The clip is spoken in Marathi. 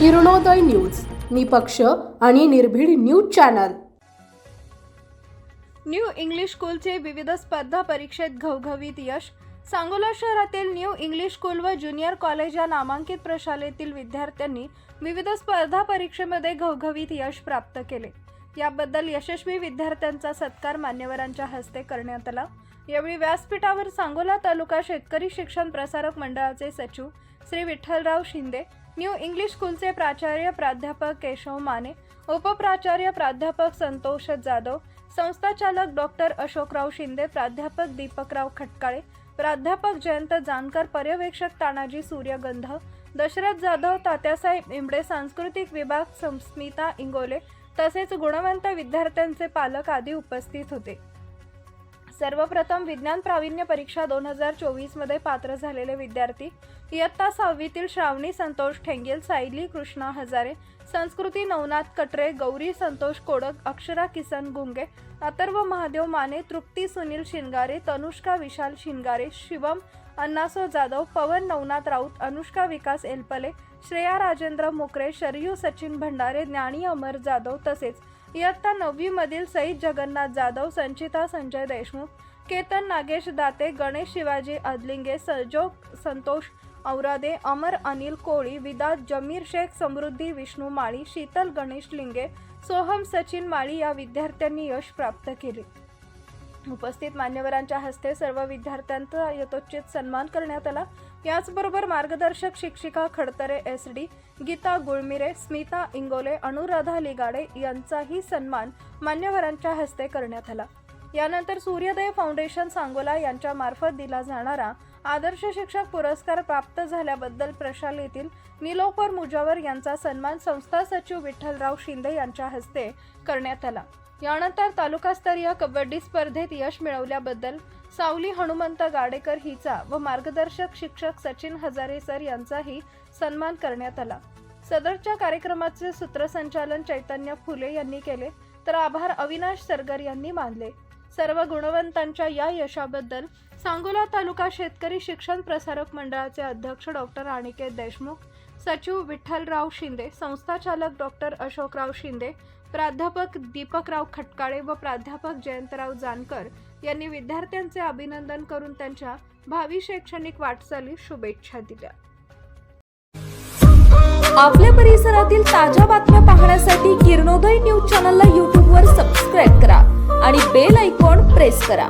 किरणोदय न्यूज निपक्ष आणि निर्भीड न्यूज चॅनल. न्यू इंग्लिश स्कूलचे विविध स्पर्धा परीक्षेत घवघवीत यश. सांगोला शहरातील न्यू इंग्लिश स्कूल व ज्युनियर कॉलेज या नामांकित प्रशालेतील विद्यार्थ्यांनी विविध स्पर्धा परीक्षेमध्ये घवघवीत यश प्राप्त केले. याबद्दल यशस्वी विद्यार्थ्यांचा सत्कार मान्यवरांच्या हस्ते करण्यात आला. यावेळी व्यासपीठावर सांगोला तालुका शेतकरी शिक्षण प्रसारक मंडळाचे सचिव श्री विठ्ठलराव शिंदे न्यू इंग्लिश स्कूलचे प्राचार्य प्राध्यापक केशव माने उपप्राचार्य प्राध्यापक संतोष जाधव संस्थाचालक डॉक्टर अशोकराव शिंदे प्राध्यापक दीपकराव खटकाळे प्राध्यापक जयंत जानकर पर्यवेक्षक तानाजी सूर्यगंध दशरथ जाधव तात्यासाहेब इमडे सांस्कृतिक विभाग संस्मिता इंगोले तसेच गुणवंत विद्यार्थ्यांचे पालक आदी उपस्थित होते. सर्वप्रथम विज्ञान प्रावीण्य परीक्षा दोन हजार चोवीसमध्ये पात्र झालेले विद्यार्थी इयत्ता सहावीतील श्रावणी संतोष ठेंगेल सायली कृष्णा हजारे संस्कृती नवनाथ कटरे गौरी संतोष कोडक अक्षरा किसन गुंगे अथर्व महादेव माने तृप्ती सुनील शिनगारे तनुष्का विशाल शिनगारे शिवम अण्णासो जाधव पवन नवनाथ राऊत अनुष्का विकास एलपले श्रेया राजेंद्र मोकरे शरयू सचिन भंडारे ज्ञानी अमर जाधव तसेच इयत्ता नववीमधील सईद जगन्नाथ जाधव संचिता संजय देशमुख केतन नागेश दाते गणेश शिवाजी अदलिंगे सरजोग संतोष औरादे अमर अनिल कोळी विदात जमीर शेख समृद्धी विष्णू माळी शीतल गणेश लिंगे सोहम सचिन माळी या विद्यार्थ्यांनी यश प्राप्त केले. उपस्थित मान्यवरांच्या हस्ते सर्व विद्यार्थ्यांचा यथोचित सन्मान करण्यात आला. याचबरोबर मार्गदर्शक शिक्षिका खडतरे एस डी गीता गुळमिरे स्मिता इंगोले अनुराधा लिगाडे यांचाही सन्मान मान्यवरांच्या हस्ते करण्यात आला. यानंतर सूर्योदय फाउंडेशन सांगोला यांच्या मार्फत दिला जाणारा आदर्श शिक्षक पुरस्कार प्राप्त झाल्याबद्दल प्रशालेतील निलोफर मुजावर यांचा सन्मान संस्था सचिव विठ्ठलराव शिंदे यांच्या हस्ते करण्यात आला. यानंतर तालुकास्तरीय कबड्डी स्पर्धेत यश मिळवल्याबद्दल सावली हनुमंत गाडेकर हिचा व मार्गदर्शक शिक्षक सचिन हजारे सर यांचाही सन्मान करण्यात आला. सदरच्या कार्यक्रमाचे सूत्रसंचालन चैतन्य फुले यांनी केले तर आभार अविनाश सरगर यांनी मानले. सर्व गुणवंतांच्या या यशाबद्दल सांगोला तालुका शेतकरी शिक्षण प्रसारक मंडळाचे अध्यक्ष डॉक्टर अनिकेत देशमुख सचिव विठ्ठलराव शिंदे संस्थाचालक डॉक्टर अशोकराव शिंदे प्राध्यापक दीपकराव खटकाळे व प्राध्यापक जयंतराव जानकर यांनी विद्यार्थ्यांचे अभिनंदन करून त्यांच्या भावी शैक्षणिक वाटचालीस शुभेच्छा दिल्या. आपल्या परिसरातील ताज्या बातम्या पाहण्यासाठी किरणोदय न्यूज चॅनलला यूट्यूबवर बेल आयकॉन प्रेस करा.